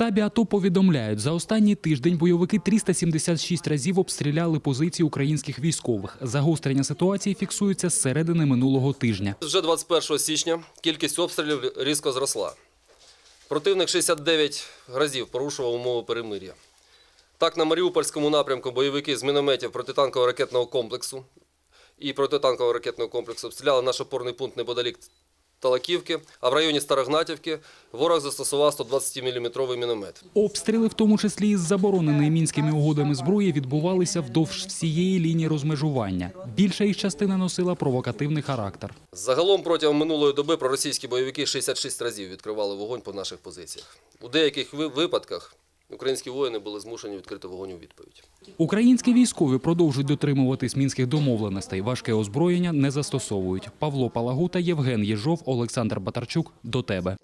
штабі АТО повідомляють, за останній тиждень бойовики 376 разів обстріляли позиції українських військових. Загострення ситуації фіксується з середини минулого тижня. Вже 21 січня кількість обстрілів різко зросла. Противник 69 разів порушував умови перемир'я. Так, на Маріупольському напрямку бойовики з мінометів протитанкового ракетного комплексу і протитанкового ракетного комплексу обстріляли наш опорний пункт неподалік Талаківки, а в районі Старогнатівки ворог застосував 120-мм міномет. Обстріли, в тому числі із забороненої мінськими угодами зброї, відбувалися вдовж всієї лінії розмежування. Більша їх частина носила провокативний характер. Загалом протягом минулої доби проросійські бойовики 66 разів відкривали вогонь по наших позиціях. У деяких випадках українські воїни були змушені відкрити вогонь у відповідь. Українські військові продовжують дотримуватись мінських домовленостей. Важке озброєння не застосовують. Павло Палагута, Євген Єжов, Олександр Батарчук. До тебе.